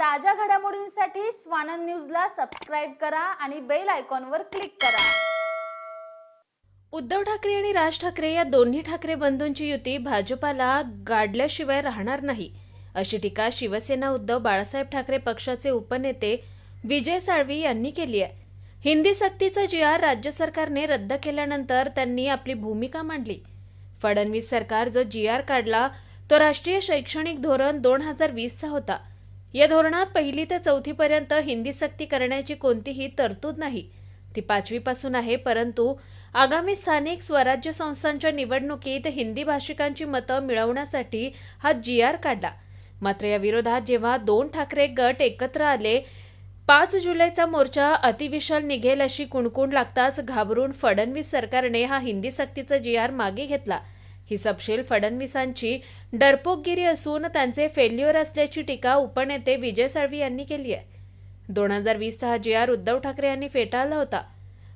ताज्या घडामोडींसाठी स्वानंद न्यूजला सबस्क्राईब करा आणि बेल आयकॉनवर क्लिक करा. उद्धव ठाकरे आणि राज ठाकरे या दोन्ही ठाकरे बंधूंची युती भाजपाला गाडल्याशिवाय राहणार नाही. अशी टीका शिवसेना उद्धव बाळासाहेब ठाकरे पक्षाचे उपनेते विजय साळवी यांनी केली आहे. हिंदी सक्तीचा जी आर राज्य सरकारने रद्द केल्यानंतर त्यांनी आपली भूमिका मांडली. फडणवीस सरकार जो जी आर काढला तो राष्ट्रीय शैक्षणिक धोरण दोन हजार वीसचा होता. या धोरणात पहिली ते चौथीपर्यंत हिंदी सक्ती करण्याची कोणतीही तरतूद नाही. ती पाचवीपासून आहे परंतु आगामी स्थानिक स्वराज्य संस्थांच्या निवडणुकीत हिंदी भाषिकांची मतं मिळवण्यासाठी हा जी आर काढला. मात्र या विरोधात जेव्हा दोन ठाकरे गट एकत्र आले पाच जुलैचा मोर्चा अतिविशाल निघेल अशी कुणकुण लागताच घाबरून फडणवीस सरकारने हा हिंदी सक्तीचा जी आर मागे घेतला. ही सपशेल फडणवीसांची डरपोकगिरी असून त्यांचे फेल्युअर असल्याची टीका उपनेते विजय साळवी यांनी केली आहे. दोन हजार वीसचा हा जी आर उद्धव ठाकरे यांनी फेटाळला होता.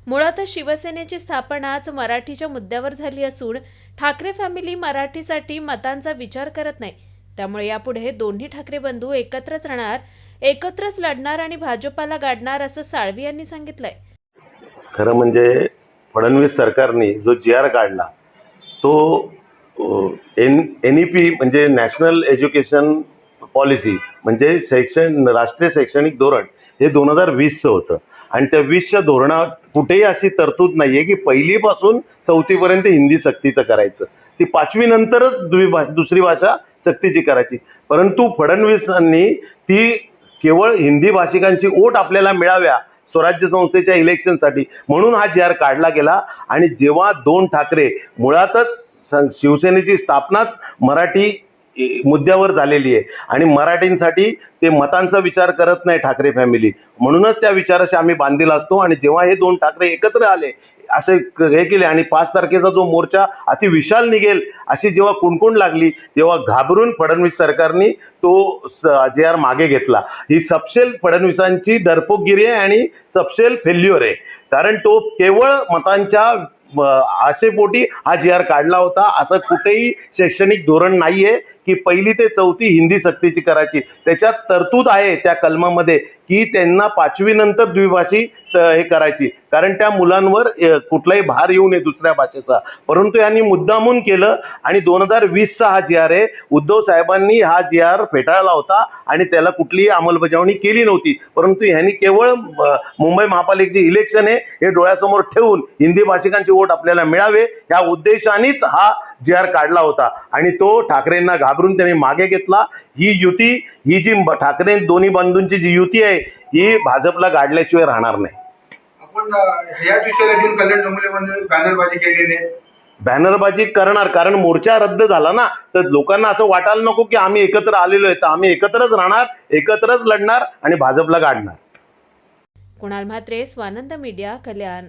मुळातच शिवसेनेची स्थापनाच मराठीच्या मुद्द्यावर झाली असून ठाकरे फॅमिली मराठीसाठी मतांचा विचार करत नाही. त्यामुळे यापुढे दोन्ही ठाकरे बंधू एकत्रच राहणार एकत्रच लढणार आणि भाजपाला गाडणार असं साळवी यांनी सांगितलंय. खरं म्हणजे फडणवीस सरकारने जो जी आर काढला तो एन एन ई पी म्हणजे नॅशनल एज्युकेशन पॉलिसी म्हणजे शैक्षण राष्ट्रीय शैक्षणिक धोरण हे दोन हजार वीसचं होतं. आणि त्या वीसच्या धोरणात कुठेही अशी तरतूद नाही आहे की पहिलीपासून चौथीपर्यंत हिंदी सक्तीचं करायचं. ती पाचवीनंतरच द्विभा दुसरी भाषा सक्तीची करायची. परंतु फडणवीसांनी ती केवळ हिंदी भाषिकांची ओट आपल्याला मिळाव्या स्वराज्य संस्थेच्या इलेक्शनसाठी म्हणून हा जी आर काढला गेला. आणि जेव्हा दोन ठाकरे मुळातच शिवसेनेची स्थापनाच मराठी मुद्द्यावर झालेली आहे. आणि मराठींसाठी ते मतांचा विचार करत नाही ठाकरे फॅमिली म्हणूनच त्या विचाराशी आम्ही बांधील असतो आणि जेव्हा हे दोन ठाकरे एकत्र आले असे हे केले आणि पाच तारखेचा जो मोर्चा अति विशाल निघेल अशी जेव्हा कुणकुण लागली तेव्हा घाबरून फडणवीस सरकारने तो जे आर मागे घेतला. ही सपशेल फडणवीसांची दरपोकगिरी आहे आणि सपशेल फेल्युअर आहे. कारण तो केवळ मतांच्या आशेपोटी हा जी आर काढला होता. असं कुठेही शैक्षणिक धोरण नाहीये. की पहिली ते चौथी हिंदी सक्तीची करायची. त्याच्यात तरतूद आहे त्या कलमामध्ये की त्यांना पाचवी नंतर द्विभाषी हे करायची. कारण त्या मुलांवर कुठलाही भार येऊ नये दुसऱ्या भाषेचा. परंतु यांनी मुद्दामून केलं आणि दोन हजार वीसचा हा जी आर आहे उद्धव साहेबांनी हा जी आर फेटाळला होता आणि त्याला कुठलीही अंमलबजावणी केली नव्हती. परंतु ह्यांनी केवळ मुंबई महापालिकेचे इलेक्शन आहे हे डोळ्यासमोर ठेवून हिंदी भाषिकांची वोट आपल्याला मिळावे. या उद्देशानेच हा जी आर काढला होता. आणि तो ठाकरेंना घाबरून त्यांनी मागे घेतला. ही युती ही जी ठाकरे दोन्ही बंधूंची जी युती आहे ही भाजपला गाडल्याशिवाय राहणार नाही. आपण याच बॅनरबाजी केलेली आहे बॅनरबाजी करणार कारण मोर्चा रद्द झाला ना तर लोकांना असं वाटायला नको की आम्ही एकत्र आलेलो आहे. तर आम्ही एकत्रच राहणार एकत्रच लढणार आणि भाजपला गाडणार. कुणाल म्हात्रे स्वानंद मीडिया कल्याण.